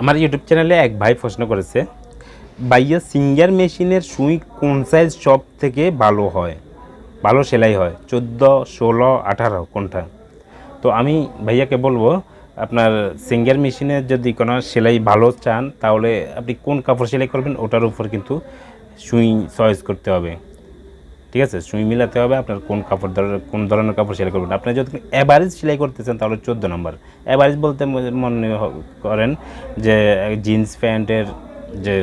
আমার ইউটিউব চ্যানেলে এক ভাই প্রশ্ন করেছে, ভাইয়া সিঙ্গার মেশিনের সুই কোন সাইজ সব থেকে ভালো হয়? ভালো সেলাই হয়, চোদ্দ, ষোলো, আঠারো, কোনটা? তো আমি ভাইয়াকে বলব, আপনার সিঙ্গার মেশিনের যদি কোনো সেলাই ভালো চান, তাহলে আপনি কোন কাপড় সেলাই করবেন? ওটার উপর কিন্তু সুই চয়েস করতে হবে। ঠিক আছে? সুই মিলাতে হবে আপনার কোন কাপড় ধরনের কোন ধরনের কাপড় সেলাই করবেন। আপনি যদি অ্যাভারেজ সেলাই করতে চান তাহলে চোদ্দ নম্বর। অ্যাভারেজ বলতে মনে করেন যে জিন্স প্যান্টের যে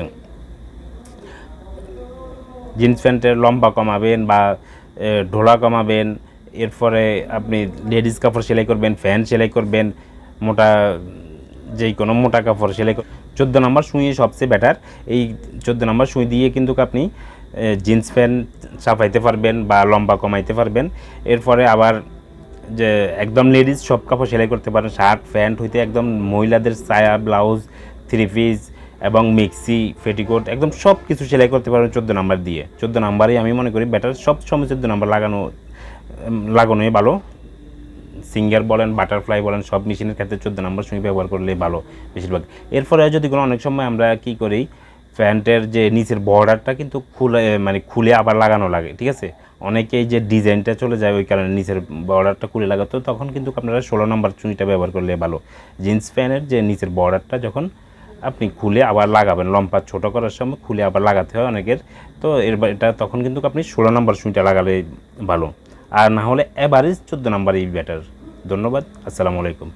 জিন্স প্যান্টের লম্বা কমাবেন বা ঢোলা কমাবেন, এরপরে আপনি লেডিস কাপড় সেলাই করবেন ফ্যান সেলাই করবেন, মোটা যেই কোনো মোটা কাপড় সেলাই চোদ্দ নম্বর সুইয়ে সবচেয়ে বেটার এই চোদ্দ নম্বর সুঁই দিয়ে কিন্তু আপনি জিন্স প্যান্ট চাপাইতে পারবেন বা লম্বা কমাইতে পারবেন। এরপরে আবার যে একদম লেডিস সব কাপড় সেলাই করতে পারেন, শার্ট, প্যান্ট হইতে একদম মহিলাদের সায়া ব্লাউজ থ্রি পিস এবং মিক্সি ফেটিকোট একদম সব কিছু সেলাই করতে পারবেন চোদ্দ নাম্বার দিয়ে। চোদ্দ নাম্বারই আমি মনে করি বেটার সব সময় চোদ্দ নাম্বার লাগানো লাগানোই ভালো। সিঙ্গার বলেন বাটারফ্লাই বলেন, সব মেশিনের ক্ষেত্রে চোদ্দ নম্বর সুই ব্যবহার করলে ভালো বেশিরভাগ। এরপরে যদি কোনো অনেক সময় আমরা কি করি প্যান্টের যে নিচের বর্ডারটা কিন্তু খুলে মানে খুলে আবার লাগানো লাগে, ঠিক আছে? অনেকেই যে ডিজাইনটা চলে যায় ওই কারণে নিচের বর্ডারটা খুলে লাগাতো, তখন কিন্তু আপনারা ষোলো নম্বর চুইটা ব্যবহার করলে ভালো। জিন্স প্যান্টের যে নিচের বর্ডারটা যখন আপনি খুলে আবার লাগাবেন, লম্বা ছোটো করার সময় খুলে আবার লাগাতে হয় অনেকের, তো এর এটা তখন কিন্তু আপনি ষোলো নম্বর সুইটা লাগালে ভালো। আর না হলে এভারেজ চোদ্দ নাম্বারই বেটার ধন্যবাদ, আসসালামু আলাইকুম।